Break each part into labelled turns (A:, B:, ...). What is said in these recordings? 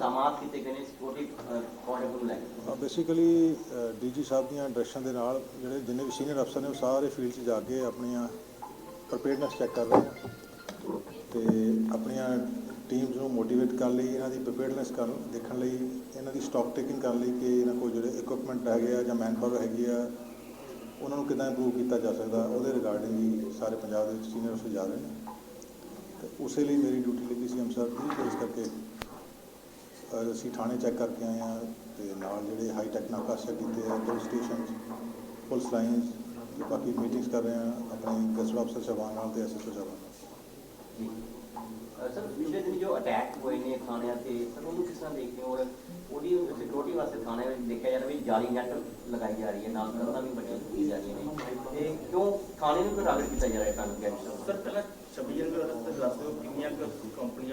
A: ਇਕਦਾਮਾਤ ਕੀਤੇ ਗਏ ਨੇ ਸਿਕਿਉਰਿਟੀ ਕੋਡ ਨੂੰ ਲੈ ਕੇ।
B: ਬੇਸਿਕਲੀ ਡੀਜੀ ਸਾਹਿਬ ਦੀਆਂ ਡਾਇਰੈਕਸ਼ਨ ਦੇ ਨਾਲ ਜਿਹੜੇ ਜਿੰਨੇ ਵੀ ਸੀਨੀਅਰ ਅਫਸਰ ਨੇ ਉਹ ਸਾਰੇ ਫੀਲਡ 'ਚ ਜਾ ਕੇ ਆਪਣੀਆਂ ਪ੍ਰੀਪੇਅਰਡਨੈਸ ਚੈੱਕ ਕਰ ਰਹੇ ਆ ਤੇ ਆਪਣੀਆਂ ਟੀਮਸ ਨੂੰ ਮੋਟੀਵੇਟ ਕਰਨ ਲਈ, ਇਹਨਾਂ ਦੀ ਪ੍ਰੀਪੇਅਰਡਨੈਸ ਕਰਨ, ਦੇਖਣ ਲਈ, ਇਹਨਾਂ ਦੀ ਸਟਾਕ ਟੇਕਿੰਗ ਕਰਨ ਲਈ ਕਿ ਇਹਨਾਂ ਕੋਲ ਜਿਹੜੇ ਇਕਵਿਪਮੈਂਟ ਹੈਗੇ ਆ ਜਾਂ ਮੈਨਪਾਵਰ ਹੈਗੀ ਆ, ਉਹਨਾਂ ਨੂੰ ਕਿੱਦਾਂ ਇੰਪਰੂਵ ਕੀਤਾ ਜਾ ਸਕਦਾ, ਉਹਦੇ ਰਿਗਾਰਡਿੰਗ ਵੀ ਸਾਰੇ ਪੰਜਾਬ ਦੇ ਵਿੱਚ ਸੀਨੀਅਰ ਅਫਸਰ ਜਾ ਰਹੇ ਨੇ। ਤੇ ਉਸੇ ਲਈ ਮੇਰੀ ਡਿਊਟੀ ਲੱਗੀ ਸੀ, ਅਮਸਰ ਦੀ ਇਸ ਕਰਕੇ ਅਸੀਂ ਥਾਣੇ ਚੈੱਕ ਕਰਕੇ ਆਏ ਆ ਤੇ ਨਾਲ ਜਿਹੜੇ ਹਾਈ ਟੈਕ ਨਾਕਾ ਚੈੱਕ ਕੀਤੇ ਆ ਪੁਲਿਸ ਸਟੇਸ਼ਨ ਪੁਲਿਸ ਲਾਈਨਸ ਤੇ ਬਾਕੀ ਮੀਟਿੰਗਸ ਕਰ ਰਹੇ ਆ ਆਪਣੇ ਗੈਸਟ ਅਫਸਰ ਸਾਹਿਬਾਨ ਨਾਲ ਤੇ ਐਸਐਸਓ ਸਾਹਿਬਾਨ ਨਾਲ।
A: ਸਰ ਪਿਛਲੇ ਦਿਨ ਜੋ ਅਟੈਕ ਹੋਏ ਨੇ ਥਾਣਿਆਂ ਤੇ ਸਰ ਉਹਨੂੰ ਕਿਸ ਤਰ੍ਹਾਂ ਦੇਖਦੇ ਹੋ? ਔਰ ਉਹਦੀ ਸਿਕਿਉਰਿਟੀ ਵਾਸਤੇ ਥਾਣੇ ਵਿੱਚ ਦੇਖਿਆ ਜਾ ਰਿਹਾ ਵੀ ਜਾਲੀ ਨੈਟ ਲਗਾਈ ਜਾ ਰਹੀ ਹੈ ਨਾਲ ਕੰਧਾਂ ਵੀ ਬਣੀਆਂ ਕੀਤੀ ਜਾ। ਰਹੀਆਂ ਨੇ ਤੇ ਕਿਉਂ ਥਾਣੇ ਨੂੰ ਟਾਰਗੇਟ ਕੀਤਾ ਜਾ ਰਿਹਾ ਹੈ ਕਾਨੂੰਨ ਗੈਂਗਸਟਰ
C: ਸਰ ਪਹਿਲਾਂ 26 ਜਨਵਰੀ ਦਾ ਰਸਤਾ ਦੱਸ ਦਿਓ ਕਿੰਨੀਆਂ ਕੰਪਨੀਆਂ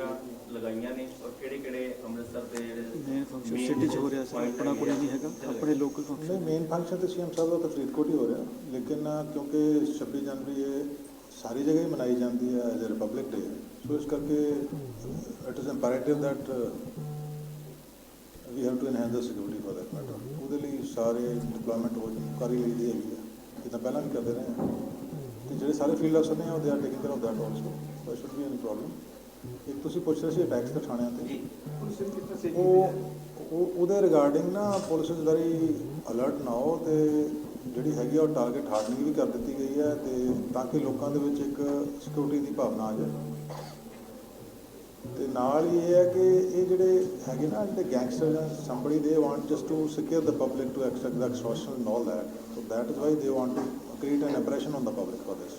C: ਲਗਾਈਆਂ ਨੇ ਔਰ ਕਿਹੜੇ ਕਿਹੜੇ ਅੰਮ੍ਰਿਤਸਰ ਦੇ ਜਿਹੜੇ
D: ਮੇਨ ਸਿਟੀ 'ਚ ਹੋ ਰਿਹਾ ਸੀ ਆਪਣਾ ਕੋਈ ਨਹੀਂ ਹੈਗਾ ਆਪਣੇ ਲੋਕਲ ਫੰਕਸ਼ਨ
B: ਮੇਨ ਫੰਕਸ਼ਨ ਤੇ ਸੀਐਮ ਸਾਹਿਬ ਦਾ ਫਰੀਦਕੋਟ ਹੀ ਹੋ ਰਿਹਾ ਲੇਕਿਨ ਕਿਉਂਕਿ 26 ਜਨਵਰੀ ਇਹ ਸਾਰੀ ਜਗ੍ਹਾ ਹੀ ਮਨਾਈ ਜਾਂਦੀ ਹੈ as a republic day so ਇਸ ਕਰਕੇ it is imperative that we have to enhance the security for that matter ਉਹਦੇ ਲਈ ਸਾਰੇ ਡਿਪਲੋਇਮੈਂਟ ਹੋ ਚੁੱਕੀ ਕਰੀ ਲਈ ਦੀ ਹੈਗੀ ਹੈ ਇਹ ਤਾਂ ਪਹਿਲਾਂ ਵੀ ਕਰਦੇ ਰਹੇ ਤੇ ਜਿਹੜੇ ਸਾਰੇ ਫੀਲਡ ਅਫਸਰ ਨੇ ਉਹ they are taking care of that also so should be any problem ਇੱਕ ਤੁਸੀਂ ਪੁੱਛ ਰਹੇ ਸੀ ਅਟੈਕਸ ਤੇ ਥਾਣਿਆਂ ਤੇ ਉਹ ਉਹ ਉਹਦੇ ਰਿਗਾਰਡਿੰਗ ਨਾ police is very alert now ਤੇ ਜਿਹੜੀ ਹੈਗੀ ਆ ਉਹ ਟਾਰਗੇਟ ਹਾਰਡਨਿੰਗ ਵੀ ਕਰ ਦਿੱਤੀ ਗਈ ਹੈ ਤੇ ਤਾਂ ਕਿ ਲੋਕਾਂ ਦੇ ਵਿੱਚ ਇੱਕ ਸਿਕਿਉਰਿਟੀ ਦੀ ਭਾਵਨਾ ਆ ਜਾਏ ਤੇ ਨਾਲ ਹੀ ਇਹ ਹੈ ਕਿ ਇਹ ਜਿਹੜੇ ਹੈਗੇ ਨਾ ਜਿਹੜੇ ਗੈਂਗਸਟਰ ਜਾਂ they want just to secure the public to extract the extortion and all that so that is why they want to create an impression on the public for this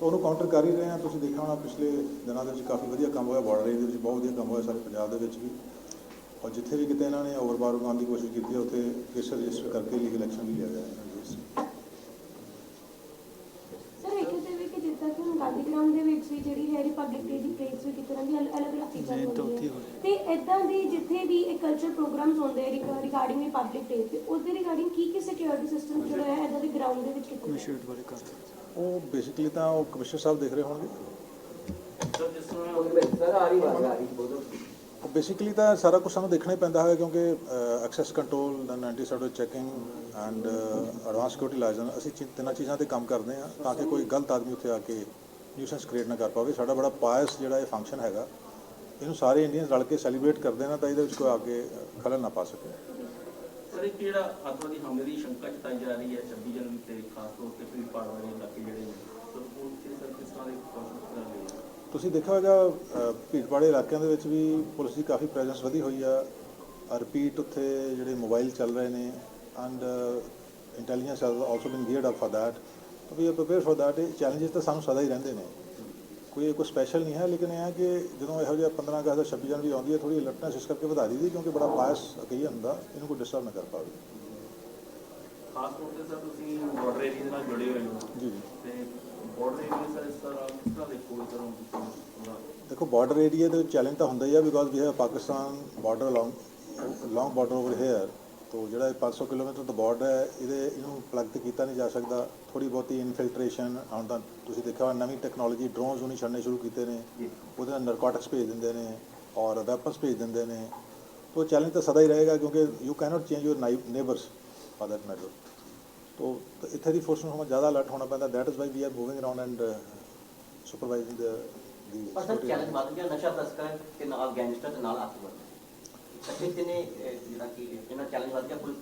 B: ਤਾਂ ਉਹਨੂੰ ਕਾਊਂਟਰ ਕਰ ਹੀ ਰਹੇ ਹਾਂ। ਤੁਸੀਂ ਦੇਖਿਆ ਹੋਣਾ ਪਿਛਲੇ ਦਿਨਾਂ ਦੇ ਵਿੱਚ ਕਾਫੀ ਵਧੀਆ ਕੰਮ ਹੋਇਆ ਬਾਰਡਰ ਏਰੀਆ ਦੇ ਵਿੱਚ ਬਹੁਤ ਵਧੀਆ ਕੰਮ ਹੋਇਆ ਸਾਰੇ ਪੰਜਾਬ ਦੇ ਵਿੱਚ ਵੀ। ਔਰ ਜਿੱਥੇ ਵੀ ਕਿਤੇ ਇਹਨਾਂ ਨੇ ਓਵਰਬਾਰ ਉਗਾਉਣ ਦੀ ਕੋਸ਼ਿਸ਼ ਕੀਤੀ ਹੈ ਉੱਥੇ ਕੇਸ ਰਜਿਸਟਰ ਕਰਕੇ ਲੀਗਲ ਐਕਸ਼ਨ ਵੀ ਲਿਆ ਗਿਆ ਹੈ।
E: ਸਰ ਇੱਕ ਤੇ ਵੀ ਕਿ ਜਿੱਦਾਂ ਕਿ ਹੁਣ ਗਾਂਧੀ ਗਰਾਊਂਡ ਦੇ ਵਿੱਚ ਵੀ ਜਿਹੜੀ ਹੈ ਰਿਪਬਲਿਕ ਡੇ ਦੀ ਪਰੇਡਸ ਵੀ ਕਿਤੇ ਨਾ ਦੀ ਅਲੱਗ ਅਲੱਗ ਚੀਜ਼ਾਂ ਹੁੰਦੀਆਂ। ਤੇ ਇਦਾਂ ਦੀ ਜਿੱਥੇ ਵੀ ਇਹ ਕਲਚਰ ਪ੍ਰੋਗਰਾਮਸ ਹੁੰਦੇ ਰਿਗਾਰਡਿੰਗ ਰਿਪਬਲਿਕ ਡੇ ਤੇ ਉਸ ਦੇ ਰਿਗਾਰਡਿੰਗ ਕੀ ਕੀ ਸਿਕਿਉਰਿਟੀ ਸਿਸਟਮ ਜਿਹੜਾ ਹੈ ਇਦਾਂ ਦੇ ਗਰਾਊਂਡ ਦੇ ਵਿੱਚ ਕਿਤੇ
B: ਉਹ ਬੇਸਿਕਲੀ ਤਾਂ ਉਹ ਕਮਿਸ਼ਨਰ ਸਾਹਿਬ ਦੇਖ ਰਹੇ ਹੋਣਗੇ।
C: ਸਰ
A: ਆ ਰਹੀ ਬਾਤ ਆ ਰਹੀ ਬੋਲੋ
B: ਬੇਸਿਕਲੀ ਤਾਂ ਸਾਰਾ ਕੁਝ ਸਾਨੂੰ ਦੇਖਣਾ ਹੀ ਪੈਂਦਾ ਹੈ ਕਿਉਂਕਿ access control then anti server checking and advance security license ਅਸੀਂ ਤਿੰਨਾਂ ਚੀਜ਼ਾਂ ਤੇ ਕੰਮ ਕਰਦੇ ਹਾਂ ਤਾਂ ਕਿ ਕੋਈ ਗਲਤ ਆਦਮੀ ਉੱਥੇ ਆ ਕੇ ਨਿਊਸੈਂਸ ਕ੍ਰੀਏਟ ਨਾ ਕਰ ਪਾਵੇ। ਸਾਡਾ ਬੜਾ ਪਾਇਸ ਜਿਹੜਾ ਇਹ ਫੰਕਸ਼ਨ ਹੈਗਾ। ਇਹਨੂੰ ਸਾਰੇ ਇੰਡੀਅਨਸ ਰਲ ਕੇ ਸੈਲੀਬ੍ਰੇਟ ਕਰਦੇ ਨਾ ਤਾਂ ਇਹਦੇ ਵਿੱਚ ਕੋਈ ਆ ਕੇ ਖਲਲ ਨਾ ਪਾ ਸਕੇ।
C: ਸਰ ਇਹ ਕਿਹੜਾ ਆਤਵਾਦੀ ਹਮਲੇ ਦੀ ਸ਼ੰਕਾ ਜਤਾਈ ਜਾ ਰਹੀ ਹੈ 26 ਜਨਵਰੀ ਤੇ, ਖਾਸ ਤੌਰ ਤੇ ਫਿਰ ਪਹਾੜ ਵਾਲੇ ਇਲਾਕੇ ਜਿਹੜੇ ਨੇ।
B: ਤੁਸੀਂ ਦੇਖਿਆ ਹੋਵੇਗਾ ਭੀੜਵਾੜੇ ਇਲਾਕਿਆਂ ਦੇ ਵਿੱਚ ਵੀ ਪੁਲਿਸ ਦੀ ਕਾਫੀ ਪ੍ਰੈਜ਼ੈਂਸ ਵਧੀ ਹੋਈ ਆ। ਰਿਪੀਟ ਉੱਥੇ ਜਿਹੜੇ ਮੋਬਾਈਲ ਚੱਲ ਰਹੇ ਨੇ and intelligence has also been geared up for that we are prepare for that ਇਹ ਚੈਲੰਜਸ ਤਾਂ ਸਾਨੂੰ ਸਦਾ ਹੀ ਰਹਿੰਦੇ ਨੇ। ਕੋਈ ਕੋਈ ਸਪੈਸ਼ਲ ਨਹੀਂ ਹੈ ਲੇਕਿਨ ਇਹ ਹੈ ਕਿ ਜਦੋਂ ਇਹੋ ਜਿਹਾ 15 ਅਗਸਤ 26 ਜਨਵਰੀ ਆਉਂਦੀ ਹੈ ਥੋੜੀ ਅਲਰਟਨੈਸ ਇਸ ਕਰਕੇ ਵਧਾ ਦਈਦੀ ਕਿਉਂਕਿ ਬੜਾ ਬਾਇਸ ਕਹੀ ਹੁੰਦਾ ਇਹਨੂੰ ਕੋਈ ਡਿਸਟਰਬ ਨਾ ਕਰ ਪਾਵੇ।
C: ਖਾਸ ਤੌਰ ਤੇ ਸਰ ਤੁਸੀਂ ਬਾਰਡਰ ਏਰੀਆ ਦੇ ਨਾਲ ਜੁੜੇ ਹੋਏ ਹੋ।
B: ਜੀ ਜੀ।
C: ਤੇ ਬਾਰਡਰ ਏਰੀਆ ਸਰ ਇਸ ਤਰ੍ਹਾਂ ਕਿਸ ਤਰ੍ਹਾਂ ਦੇਖੋ ਇਸ ਤਰ੍ਹਾਂ ਤੁਸੀਂ ਉਹਦਾ
B: ਦੇਖੋ ਬਾਰਡਰ ਏਰੀਆ ਦੇ ਚੈਲੰਜ ਤਾਂ ਹੁੰਦਾ ਹੀ ਆ ਬਿਕੋਜ਼ ਵੀ ਹੈ Pakistan border along long border over here ਤੋਂ ਜਿਹੜਾ ਇਹ 500 ਕਿਲੋਮੀਟਰ ਦਾ ਬਾਰਡਰ ਹੈ ਇਹਦੇ ਇਹਨੂੰ ਪਲੱਗ ਤੇ ਕੀਤਾ ਨਹੀਂ ਜਾ ਸਕਦਾ। ਥੋੜੀ ਬਹੁਤੀ ਇਨਫਿਲਟ੍ਰੇਸ਼ਨ ਹੁਣ ਤਾਂ ਤੁਸੀਂ ਦੇਖਿਆ ਨਵੀਂ ਟੈਕਨੋਲੋਜੀ ਡਰੋਨਸ ਉਹਨੇ ਛੱਡਣੇ ਸ਼ੁਰੂ ਕੀਤੇ ਨੇ। ਉਹਦੇ ਨਾਲ ਨਰਕੋਟਿਕਸ ਭੇਜ ਦਿੰਦੇ ਨੇ ਔਰ ਵੈਪਨਸ ਭੇਜ ਦਿੰਦੇ ਨੇ। ਤੋ ਚੈਲੰਜ ਤਾਂ ਸਦਾ ਹੀ ਰਹੇਗਾ ਕਿਉਂਕਿ you cannot change your neighbours for that matter ਤੋ ਇੱਥੇ ਦੀ ਫੋਰਸ ਨੂੰ ਹਮਾ ਜ਼ਿਆਦਾ ਅਲਰਟ ਹੋਣਾ ਪੈਂਦਾ। That is why we are moving around and supervising the ਦੀ
A: ਪਰ ਚੈਲੰਜ ਵੱਧ ਗਿਆ ਨਸ਼ਾ ਤਸਕਰ ਤੇ ਨਾਲ ਗੈਂਗਸਟਰ ਤੇ ਨਾਲ ਆਤਵਾਦੀ ਸੱਚੇ ਤੇ ਨੇ ਜਿਹੜਾ ਕਿ ਇਹਨਾਂ ਚੈਲੰਜ ਵੱਧ ਗਿਆ ਪੁਲਿਸ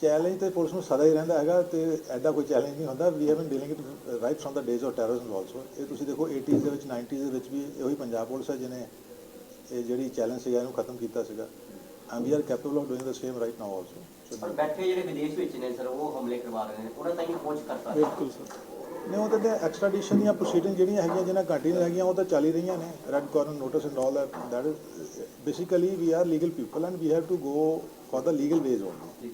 B: ਚੈਲੰਜ ਤੇ ਪੁਲਿਸ ਨੂੰ ਸਦਾ ਹੀ ਰਹਿੰਦਾ ਹੈਗਾ ਤੇ ਐਡਾ ਕੋਈ ਚੈਲੰਜ ਨਹੀਂ ਹੁੰਦਾ। We have been dealing it right from the days of terrorism also ਇਹ ਤੁਸੀਂ ਦੇਖੋ 80s ਦੇ ਵਿੱਚ 90s ਦੇ ਵਿੱਚ ਵੀ ਇਹੀ ਪੰਜਾਬ ਪੁਲਿਸ ਹੈ ਜਿਹਨੇ ਇਹ ਜਿਹੜੀ ਚੈਲੰਜ ਸੀਗਾ ਇਹਨੂੰ ਖਤਮ ਕੀਤਾ ਸੀਗਾ। And we are capable of doing the same right now also
A: ਪਰ ਬੈਠੇ ਜਿਹੜੇ ਵਿਦੇਸ਼ ਵਿੱਚ ਨੇ ਸਰ ਉਹ ਹਮਲੇ ਕਰਵਾ ਰਹੇ ਨੇ। ਉਹਨਾਂ ਤਾਈਂ ਪਹੁੰਚ ਕਰਤਾ।
D: ਬਿਲਕੁਲ ਸਰ।
B: ਨਹੀਂ ਉਹ ਤਾਂ ਐਕਸਟ੍ਰੈਡੀਸ਼ਨ ਦੀਆਂ ਪ੍ਰੋਸੀਡਿੰਗ ਜਿਹੜੀਆਂ ਹੈਗੀਆਂ ਜਿਹਨਾਂ ਕੰਟੀਨਿਊ ਹੈਗੀਆਂ ਉਹ ਤਾਂ ਚੱਲ ਹੀ ਰਹੀਆਂ ਨੇ। Red corner notice and all that that is basically we are legal people and we have to go for the legal ways only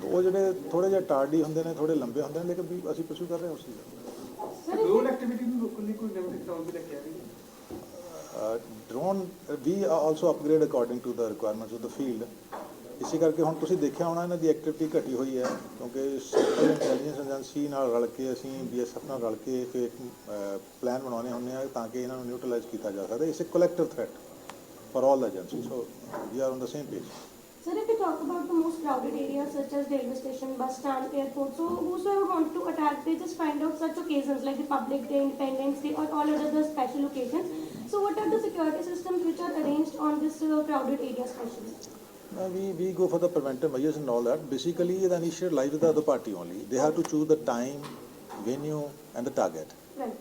B: ਤਾਂ ਉਹ ਜਿਹੜੇ ਥੋੜੇ ਜਿਹਾ ਟਾਰਡੀ ਹੁੰਦੇ ਨੇ ਥੋੜੇ ਲੰਬੇ ਹੁੰਦੇ ਨੇ ਲੇਕਿਨ ਵੀ ਅਸੀਂ ਪਰਸੂ ਕਰ ਰਹੇ ਹਾਂ ਉਸ ਚੀਜ਼ ਨੂੰ
F: ਡਰੋਨ ਐਕਟੀਵਿਟੀ ਨੂੰ ਰੋਕਣ ਲਈ ਕੋਈ ਨਵੀਂ ਟੈਕਨੋਲੋਜੀ ਲੈ ਕੇ ਆ ਰਹੀ ਹੈ
B: uh, drone uh, we also upgrade according to the requirements of the field ਇਸੇ ਕਰਕੇ ਹੁਣ ਤੁਸੀਂ ਦੇਖਿਆ ਹੋਣਾ ਇਹਨਾਂ ਦੀ ਐਕਟੀਵਿਟੀ ਘਟੀ ਹੋਈ ਹੈ ਕਿਉਂਕਿ ਸੈਂਟਰਲ ਇੰਟੈਲੀਜੈਂਸ ਏਜੰਸੀ ਨਾਲ ਰਲ ਕੇ ਅਸੀਂ ਬੀਐਸਐਫ ਨਾਲ ਰਲ ਕੇ ਫਿਰ ਪਲਾਨ ਬਣਾਉਣੇ ਹੁੰਦੇ ਆ ਤਾਂ ਕਿ ਇਹਨਾਂ ਨੂੰ ਨਿਊਟਰਲਾਈਜ਼ ਕੀਤਾ ਜਾ ਸਕਦਾ it's a collective threat for all the agencies. So we are on the same page.
E: Sir, if we talk about the most crowded areas such as railway station, bus stand, airport, so whosoever want to attack, they just find out such occasions like Republic Day, Independence Day, or all other special occasions. So, what are the security systems which are arranged on this uh, crowded area especially?
B: Uh, we, we go for the preventive measures and all that. Basically, the initiative lies with the other party only. They have to choose the time, venue, and the target.
E: Right.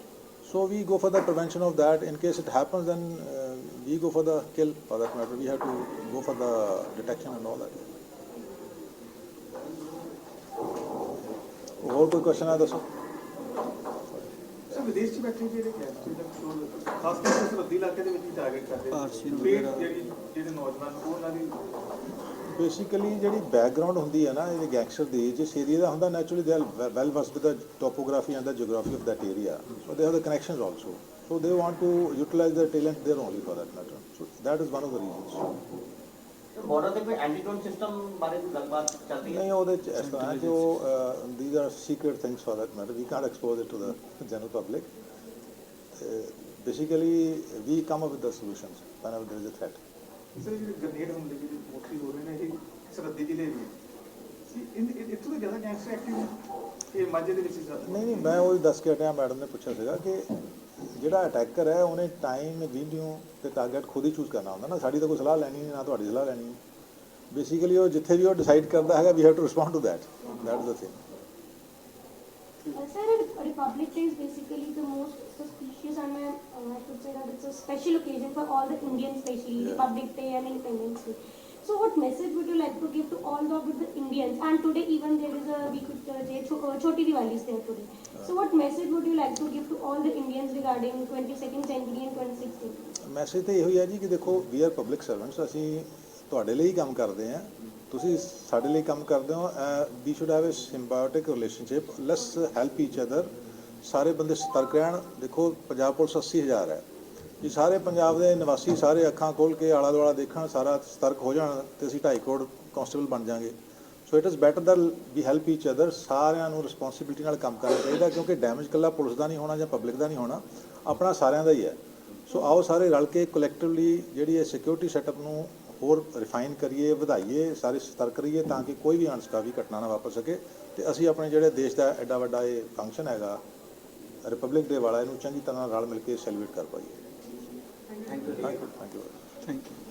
B: So we go for the prevention of that. In case it happens, then uh, we go for the kill. For that matter, we have to go for the detection and all that. ਹੋਰ ਕੋਈ question ਹੈ ਦੱਸੋ
F: ਵਿਦੇਸ਼ 'ਚ ਬੈਠੇ ਜਿਹੜੇ gangster ਦਾ control ਖਾਸ ਕਰਕੇ ਸਰਹੱਦੀ ਇਲਾਕੇ ਦੇ ਵਿੱਚ ਟਾਰਗੇਟ ਕਰਦੇ ਫਿਰ
D: ਵਗੈਰਾ।
F: ਜਿਹੜੀ ਜਿਹੜੇ ਨੌਜਵਾਨ ਉਹ ਉਹਨਾਂ ਦੀ
B: ਬੇਸਿਕਲੀ ਜਿਹੜੀ ਬੈਕਗ੍ਰਾਉਂਡ ਹੁੰਦੀ ਹੈ ਨਾ ਇਹ ਗੈਂਗਸਟਰ ਦੀ ਜਿਸ ਏਰੀਆ ਦਾ ਹੁੰਦਾ ਨੈਚੁਰਲੀ ਦੇ ਵੈਲ ਵਸ with the topography and the geography of that area so they have the connections also so they want to utilise the talent there only for that matter so that is one of the reasons
A: border ਤੇ ਕੋਈ ਐਂਟੀਟੋਨ system ਬਾਰੇ ਗੱਲਬਾਤ ਚੱਲਦੀ ਹੈ
B: ਨਹੀਂ ਉਹਦੇ ਚ ਇਸ ਤਰ੍ਹਾਂ ਜੋ these are secret things for that matter we can't expose it to the general public basically we come up with the solutions whenever there is a threat
F: sir ਜਿਹੜੇ ਗ੍ਰਨੇਡ ਹਮਲੇ ਜਿਹੜੇ ਮੋਸਟਲੀ ਹੋ ਰਹੇ ਨੇ, ਇਹ ਸਰਹੱਦੀ ਜ਼ਿਲ੍ਹੇ ਵਿੱਚ ਇੱਥੋਂ ਤੋਂ ਜ਼ਿਆਦਾ ਗੈਂਗਸਟਰ ਐਕਟਿਵ ਇਹ ਮਾਝੇ ਦੇ ਵਿੱਚ ਜ਼ਿਆਦਾ?
B: ਨਹੀਂ ਨਹੀਂ, ਮੈਂ ਉਹ ਦੱਸ ਕੇ ਹਟਿਆ, ਮੈਡਮ ਨੇ ਪੁੱਛਿਆ ਸੀਗਾ ਕਿ ਜਿਹੜਾ ਅਟੈਕਰ ਹੈ, ਉਹਨੇ ਟਾਈਮ ਵੀਡੀਓ ਤੇ ਟਾਰਗੇਟ ਖੁਦ ਹੀ ਚੂਜ਼ ਕਰਨਾ ਹੁੰਦਾ ਨਾ। ਸਾਡੀ ਤਾਂ ਕੋਈ ਸਲਾਹ ਲੈਣੀ ਨਹੀਂ, ਨਾ ਤੁਹਾਡੀ ਸਲਾਹ ਲੈਣੀ। ਬੇਸਿਕਲੀ ਉਹ ਜਿੱਥੇ ਵੀ ਉਹ ਡਿਸਾਈਡ ਕਰਦਾ ਹੈਗਾ we have to respond to that that is the thing
E: Uh, sir, a Republic Day is basically the most suspicious and uh, I should say that it's a special occasion for all the Indians, especially
B: Yeah.
E: Republic Day and Independence Day. So, what message would you like to give to all the, the Indians? And today, even there is a we could uh, say Cho- uh, Choti Diwali is there today. So, what message would you like to give to all the Indians regarding 22nd January and 26th?
B: Message ਤਾਂ ਇਹੋ ਹੀ ਹੈ ਜੀ ਕਿ ਦੇਖੋ ਵੀ R public servants ਅਸੀਂ ਤੁਹਾਡੇ ਲਈ ਹੀ ਕੰਮ ਕਰਦੇ ਹਾਂ ਤੁਸੀਂ ਸਾਡੇ ਲਈ ਕੰਮ ਕਰਦੇ ਹੋ we should have a symbiotic relationship let's help each other ਸਾਰੇ ਬੰਦੇ ਸਤਰਕ ਰਹਿਣ। ਦੇਖੋ, ਪੰਜਾਬ ਪੁਲਿਸ 80000 ਹੈ। ਵੀ ਸਾਰੇ ਪੰਜਾਬ ਦੇ ਨਿਵਾਸੀ ਸਾਰੇ ਅੱਖਾਂ ਖੋਲ ਕੇ ਆਲਾ ਦੁਆਲਾ ਦੇਖਣ, ਸਾਰਾ ਸਤਰਕ ਹੋ ਜਾਣ, ਤੇ ਅਸੀਂ 2.5 ਕਰੋੜ ਕਾਂਸਟੇਬਲ ਬਣ ਜਾਾਂਗੇ। So it is better that we help each other ਸਾਰਿਆਂ ਨੂੰ ਰਿਸਪੌਂਸਿਬਿਲਟੀ ਨਾਲ ਕੰਮ ਕਰਨਾ ਚਾਹੀਦਾ, ਕਿਉਂਕਿ ਡੈਮੇਜ ਇਕੱਲਾ ਪੁਲਿਸ ਦਾ ਨਹੀਂ ਹੋਣਾ ਜਾਂ ਪਬਲਿਕ ਦਾ ਨਹੀਂ ਹੋਣਾ। ਆਪਣਾ ਸਾਰਿਆਂ ਦਾ ਹੀ ਹੈ। ਸੋ ਆਓ ਸਾਰੇ ਰਲ ਕੇ ਕਲੈਕਟਿਵਲੀ ਜਿਹੜੀ ਇਹ ਸਿਕਿਉਰਿਟੀ ਸੈਟਅਪ ਨੂੰ ਹੋਰ ਰਿਫਾਈਨ ਕਰੀਏ ਵਧਾਈਏ ਸਾਰੇ ਸਤਰਕ ਰਹੀਏ ਤਾਂ ਕਿ ਕੋਈ ਵੀ ਅਣਸਕਾਵੀ ਘਟਨਾ ਨਾ ਵਾਪਰ ਸਕੇ ਤੇ ਅਸੀਂ ਆਪਣੇ ਜਿਹੜੇ ਦੇਸ਼ ਦਾ ਐਡਾ ਵੱਡਾ ਇਹ ਫੰਕਸ਼ਨ ਹੈਗਾ ਰਿਪਬਲਿਕ ਡੇ ਵਾਲਾ ਇਹਨੂੰ ਚੰਗੀ ਤਰ੍ਹਾਂ ਨਾਲ ਰਲ ਮਿਲ ਕੇ ਸੈਲੀਬ੍ਰੇਟ ਕਰ ਪਾਈਏ। Thank you thank you
D: thank you